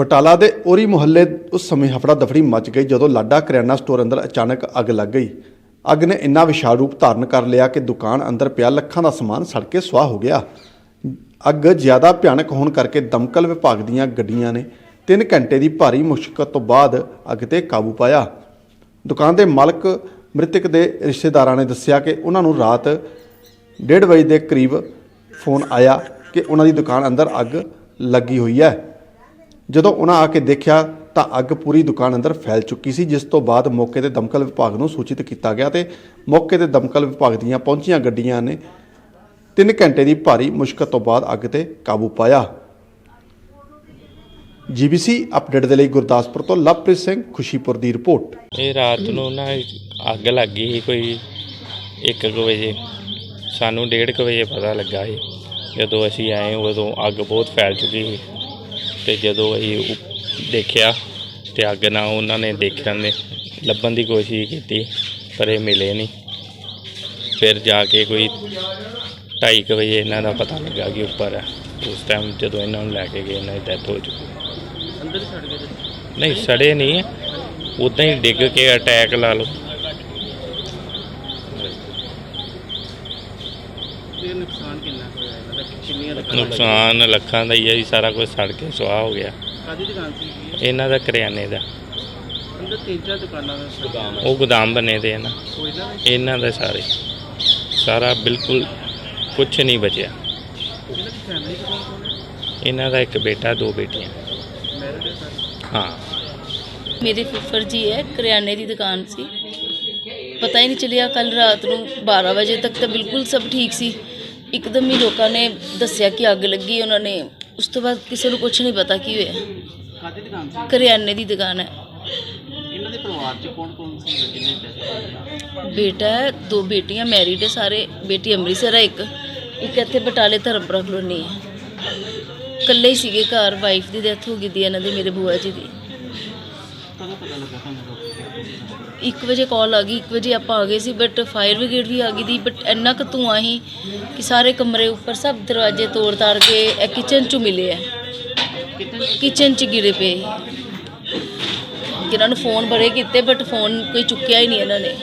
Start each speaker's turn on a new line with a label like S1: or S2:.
S1: ਬਟਾਲਾ ਦੇ ਔਰੀ ਮੁਹੱਲੇ ਉਸ ਸਮੇਂ ਹਫੜਾ ਦਫੜੀ ਮਚ ਗਈ ਜਦੋਂ ਲਾਡਾ ਕਰਿਆਨਾ ਸਟੋਰ ਅੰਦਰ ਅਚਾਨਕ ਅੱਗ ਲੱਗ ਗਈ। ਅੱਗ ਨੇ ਇੰਨਾ ਵਿਸ਼ਾਲ ਰੂਪ ਧਾਰਨ ਕਰ ਲਿਆ ਕਿ ਦੁਕਾਨ ਅੰਦਰ ਪਿਆ ਲੱਖਾਂ ਦਾ ਸਮਾਨ ਸੜ ਕੇ ਸੁਆਹ ਹੋ ਗਿਆ। ਅੱਗ ਜ਼ਿਆਦਾ ਭਿਆਨਕ ਹੋਣ ਕਰਕੇ ਦਮਕਲ ਵਿਭਾਗ ਦੀਆਂ ਗੱਡੀਆਂ ਨੇ 3 ਘੰਟੇ ਦੀ ਭਾਰੀ ਮੁਸ਼ਕਲ ਤੋਂ ਬਾਅਦ ਅੱਗ ਤੇ ਕਾਬੂ ਪਾਇਆ। ਦੁਕਾਨ ਦੇ ਮਾਲਕ ਮ੍ਰਿਤਕ ਦੇ ਰਿਸ਼ਤੇਦਾਰਾਂ ਨੇ ਦੱਸਿਆ ਕਿ ਉਹਨਾਂ ਨੂੰ ਰਾਤ 1:30 ਵਜੇ ਦੇ ਕਰੀਬ ਫੋਨ ਆਇਆ ਕਿ ਉਹਨਾਂ ਦੀ ਦੁਕਾਨ ਅੰਦਰ ਅੱਗ ਲੱਗੀ ਹੋਈ ਹੈ। ਜਦੋਂ ਉਹਨਾਂ ਆ ਕੇ ਦੇਖਿਆ ਤਾਂ ਅੱਗ ਪੂਰੀ ਦੁਕਾਨ ਅੰਦਰ ਫੈਲ ਚੁੱਕੀ ਸੀ, ਜਿਸ ਤੋਂ ਬਾਅਦ ਮੌਕੇ ਤੇ ਦਮਕਲ ਵਿਭਾਗ ਨੂੰ ਸੂਚਿਤ ਕੀਤਾ ਗਿਆ ਤੇ ਮੌਕੇ ਤੇ ਦਮਕਲ ਵਿਭਾਗ ਦੀਆਂ ਪਹੁੰਚੀਆਂ ਗੱਡੀਆਂ ਨੇ 3 ਘੰਟੇ ਦੀ ਭਾਰੀ ਮੁਸ਼ਕਲ ਤੋਂ ਬਾਅਦ ਅੱਗ ਤੇ ਕਾਬੂ ਪਾਇਆ। ਜੀਬੀਸੀ ਅਪਡੇਟ ਦੇ ਲਈ ਗੁਰਦਾਸਪੁਰ ਤੋਂ ਲਵਪ੍ਰੀਤ ਸਿੰਘ, ਖੁਸ਼ੀਪੁਰ ਦੀ ਰਿਪੋਰਟ।
S2: ਇਹ ਰਾਤ ਨੂੰ ਨਾ ਅੱਗ ਲੱਗ ਗਈ ਸੀ ਕੋਈ 1 ਵਜੇ। ਸਾਨੂੰ 1:30 ਵਜੇ ਪਤਾ ਲੱਗਾ ਸੀ। ਜਦੋਂ ਅਸੀਂ ਆਏ ਉਦੋਂ ਅੱਗ ਬਹੁਤ ਫੈਲ ਚੁੱਕੀ ਸੀ। ਤੇ ਜਦੋਂ ਅਸੀਂ ਉ- ਦੇਖਿਆ ਤੇ ਅੱਗ ਨਾ ਉਹਨਾਂ ਨੇ ਦੇਖਣ ਨੇ ਲੱਭਣ ਦੀ ਕੋਸ਼ਿਸ਼ ਕੀਤੀ ਪਰ ਇਹ ਮਿਲੇ ਨਹੀਂ। ਫਿਰ ਜਾ ਕੇ ਕੋਈ 2:30 ਵਜੇ ਇਹਨਾਂ ਦਾ ਪਤਾ ਲੱਗਾ ਕਿ ਉੱਪਰ ਹੈ ਉਸ ਟਾਈਮ ਜਦੋਂ ਇਹਨਾਂ ਨੂੰ ਲੈ ਕੇ ਗਏ ਇਹਨਾਂ ਦੀ ਡੈਥ ਹੋ ਚੁੱਕੀ।
S3: ਅੰਦਰ ਛੱਡ ਗਏ
S2: ਨਹੀਂ ਸੜੇ ਨਹੀਂ। ਉਦਾਂ ਹੀ ਡਿੱਗ ਕੇ ਅਟੈਕ ਲਾ ਲਓ।
S3: ਤੇ ਨੁਕਸਾਨ ਕਿੰਨਾ ਕੁ ਹੋਇਆ? ਇਹਨਾਂ ਦਾ ਕਿੰਨੀਆਂ ਦੁਕਾਨਾਂ
S2: ਨੁਕਸਾਨ ਲੱਖਾਂ ਦਾ ਹੀ ਹੈ ਜੀ ਸਾਰਾ ਕੁਝ ਸੜ ਕੇ ਸੁਆਹ ਹੋ ਗਿਆ।
S3: ਕਾਦੀ ਦੁਕਾਨ ਸੀ ਇਹ?
S2: ਇਹਨਾਂ ਦਾ ਕਰਿਆਨੇ ਦਾ।
S3: ਅੰਦਰ ਤਿੰਨ ਚਾਰ ਦੁਕਾਨਾਂ ਦਾ ਦੁਕਾਨ
S2: ਉਹ ਗੋਦਾਮ ਬਣੇ ਦੇ ਆ ਨਾ।
S3: ਕੋਈ ਨਾ
S2: ਇਹਨਾਂ ਦੇ ਸਾਰੇ। ਸਾਰਾ ਬਿਲਕੁਲ ਕੁਝ ਨਹੀਂ ਬਚਿਆ।
S3: ਇਹਨਾਂ ਦੀ ਫੈਮਿਲੀ ਕੌਣ ਕੌਣ ਹੈ?
S2: ਇਹਨਾਂ ਦਾ ਇੱਕ ਬੇਟਾ ਦੋ ਬੇਟੀਆਂ।
S3: ਮੈਰਿਡ ਹੈ ਸਾਰੇ?
S2: ਹਾਂ।
S4: ਮੇਰੇ ਫੁੱਫੜ ਜੀ ਹੈ ਕਰਿਆਨੇ ਦੀ ਦੁਕਾਨ ਸੀ। ਪਤਾ ਹੀ ਨਹੀਂ ਚੱਲਿਆ ਕੱਲ ਰਾਤ ਨੂੰ 12 ਵਜੇ ਤੱਕ ਤਾਂ ਬਿਲਕੁਲ ਸਭ ਠੀਕ ਸੀ। ਇੱਕਦਮ ਹੀ ਲੋਕਾਂ ਨੇ ਦੱਸਿਆ ਕਿ ਅੱਗ ਲੱਗੀ ਉਹਨਾਂ ਨੇ ਉਸ ਤੋਂ ਬਾਅਦ ਕਿਸੇ ਨੂੰ ਕੁਝ ਨਹੀਂ ਪਤਾ ਕੀ ਹੋਇਆ।
S3: ਕਾਦੀ ਦੁਕਾਨ ਸੀ?
S4: ਕਰਿਆਨੇ ਦੀ ਦੁਕਾਨ ਹੈ।
S3: ਇਹਨਾਂ ਦੇ ਪਰਿਵਾਰ ਚ ਕੌਣ ਕੌਣ ਸੀ ਜਿਹਨੇ ਡੈਥ
S4: ਬੇਟਾ ਹੈ ਦੋ ਬੇਟੀਆਂ ਮੈਰਿਡ ਹੈ ਸਾਰੇ। ਬੇਟੀ ਅੰਮ੍ਰਿਤਸਰ ਹੈ ਇੱਕ। ਇੱਕ ਇੱਥੇ ਬਟਾਲੇ ਧਰਮਪੁਰਾ ਕਲੋਨੀ ਹੈ। ਇਕੱਲੇ ਹੀ ਸੀਗੇ ਘਰ ਵਾਈਫ ਦੀ ਡੈਥ ਹੋ ਗਈ ਦੀ ਇਹਨਾਂ ਦੀ ਮੇਰੇ ਬੂਆ ਜੀ ਦੀ।
S3: ਕਦੋਂ ਪਤਾ ਲੱਗਾ ਤੁਹਾਨੂੰ?
S4: 1 ਵਜੇ ਕਾਲ ਆ ਗਈ 1 ਵਜੇ ਆਪਾਂ ਆ ਗਏ ਸੀ ਬਟ ਫਾਇਰ ਬ੍ਰਿਗੇਡ ਵੀ ਆ ਗਈ ਦੀ ਬਟ ਇੰਨਾ ਕੁ ਧੂੰਆਂ ਸੀ ਕਿ ਸਾਰੇ ਕਮਰੇ ਉੱਪਰ ਸਭ ਦਰਵਾਜ਼ੇ ਤੋੜ ਤਾੜ ਕੇ ਇਹ ਕਿਚਨ ਚ ਮਿਲੇ ਆ ਕਿਚਨ ਚ ਗਿਰੇ ਪਏ ਸੀ। ਨੂੰ ਫੋਨ ਬੜੇ ਕੀਤੇ ਬਟ ਫੋਨ ਕੋਈ ਚੁੱਕਿਆ ਹੀ ਨਹੀਂ ਇਹਨਾਂ ਨੇ